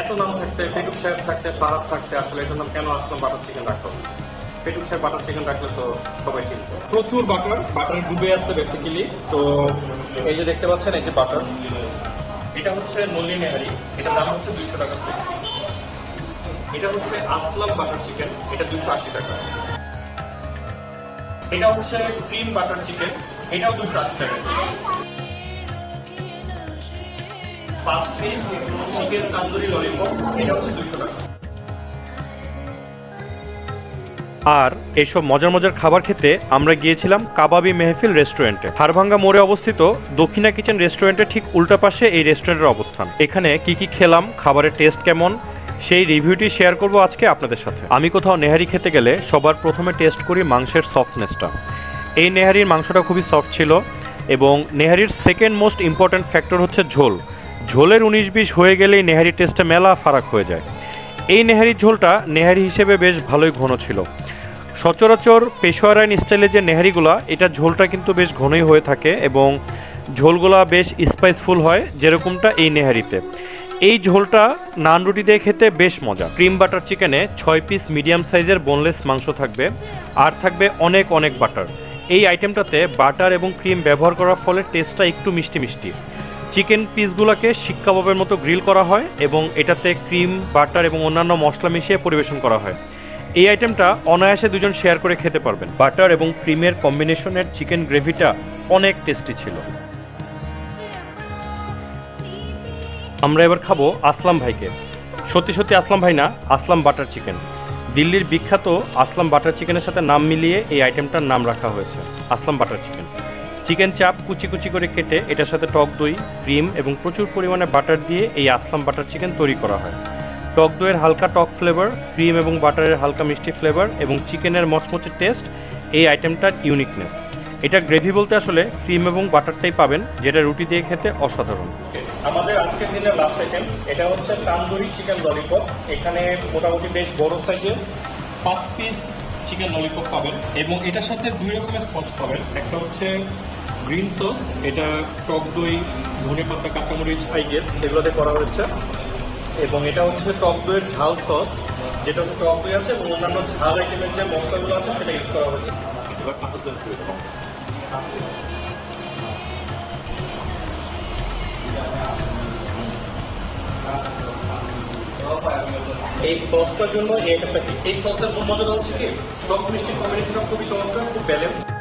এত নাম থাকতে পেটুক সাহেব থাকতে ফারাদ থাকতে, আসলে এটার নাম কেন আসলাম বাটার চিকেন রাখল? পেটুক সাহেব বাটার চিকেন রাখলে তো সবাই চিনতো। প্রচুর বাটার বাটার ডুবে আসছে বেসিক্যালি তো এই যে দেখতে পাচ্ছেন, এই যে বাটার। এটা হচ্ছে নল্লি নেহারি এটার দাম হচ্ছে দুইশো টাকা এটা হচ্ছে আসলাম বাটার চিকেন, এটা দুশো আশি টাকা। এটা হচ্ছে ক্রিম বাটার চিকেন, এটাও দুশো আশি টাকা। পাঁচ পিস চিকেন তান্দুরি ললিপপ এটা হচ্ছে দুশো টাকা। আর এইসব মজার মজার খাবার খেতে আমরা গিয়েছিলাম কাবাবি মেহফিল রেস্টুরেন্টে। হারভাঙ্গা মোড়ে অবস্থিত দক্ষিণা কিচেন রেস্টুরেন্টের ঠিক উল্টা পাশে এই রেস্টুরেন্টের অবস্থান। এখানে কি কি খেলাম, খাবারের টেস্ট কেমন, সেই রিভিউটি শেয়ার করব আজকে আপনাদের সাথে। আমি কোথাও নেহারি খেতে গেলে সবার প্রথমে টেস্ট করি মাংসের সফটনেসটা। এই নেহারির মাংসটা খুবই সফট ছিল এবং নেহারির সেকেন্ড মোস্ট ইম্পর্ট্যান্ট ফ্যাক্টর হচ্ছে ঝোল। ঝোলের উনিশ বিশ হয়ে গেলেই নেহারি টেস্টে মেলা ফারাক হয়ে যায়। এই নেহারির ঝোলটা নেহারি হিসেবে বেশ ভালোই ঘন ছিল। সচরাচর পেশোয়ারাইন স্টাইলে যে নেহারিগুলা, এটা ঝোলটা কিন্তু বেশ ঘনই হয়ে থাকে এবং ঝোলগুলা বেশ স্পাইসফুল হয় যেরকমটা এই নেহারিতে। এই ঝোলটা নান রুটি দিয়ে খেতে বেশ মজা। ক্রিম বাটার চিকেনে ছয় পিস মিডিয়াম সাইজের বোনলেস মাংস থাকবে, আর থাকবে অনেক অনেক বাটার। এই আইটেমটাতে বাটার এবং ক্রিম ব্যবহার করার ফলে টেস্টটা একটু মিষ্টি মিষ্টি। চিকেন পিসগুলোকে শিক কাবাবের মতো গ্রিল করা হয় এবং এটাতে ক্রিম, বাটার এবং অন্যান্য মশলা মিশিয়ে পরিবেশন করা হয়। এই আইটেমটা অনায়াসে দুজন শেয়ার করে খেতে পারবেন। বাটার এবং ক্রিমের কম্বিনেশনের চিকেন গ্রেভিটা অনেক টেস্টি ছিল। আমরা এবার খাব আসলাম ভাইকে। সত্যি সত্যি আসলাম ভাই না, আসলাম বাটার চিকেন। দিল্লির বিখ্যাত আসলাম বাটার চিকেনের সাথে নাম মিলিয়ে এই আইটেমটার নাম রাখা হয়েছে, আসলাম বাটার চিকেন। চিকেন চাপ কুচি কুচি করে কেটে এটার সাথে টক দই, ক্রিম এবং প্রচুর পরিমাণে বাটার দিয়ে এই আসলাম বাটার চিকেন তৈরি করা হয়। টক দইয়ের হালকা টক ফ্লেভার ক্রিম এবং বাটারের হালকা মিষ্টি ফ্লেভার এবং চিকেনের মচমচে টেস্ট এই আইটেমটার ইউনিকনেস এটা গ্রেভি বলতে আসলে ক্রিম এবং বাটারটাই পাবেন, যেটা রুটি দিয়ে খেতে অসাধারণ। আমাদের আজকের দিনের লাস্ট আইটেম এটা হচ্ছে তান্দুরি চিকেন ললিপপ এখানে মোটামুটি বেশ বড় সাইজের পাঁচ পিস চিকেন ললিপপ পাবেন এবং এটার সাথে দুই রকমের সস পাবেন। একটা হচ্ছে গ্রিন সস এটা টক দই, ধনে পাতা, কাঁচামরিচ আই গেস এগুলোতে করা হয়েছে। এবং এটা হচ্ছে টক দইয়ের ঝাল সস যেটা হচ্ছে টক দই আছে এবং অন্যান্য ঝাল আইটেমের যে মশলাগুলো আছে সেটা ইউজ করা হয়েছে। এবার পাঁচ করে এই সসটার জন্য এই একটা এই সসের মধ্যে হচ্ছে কি? টক মিষ্টির কম্বিনেশনটা খুবই চমৎকার, খুব ব্যালেন্স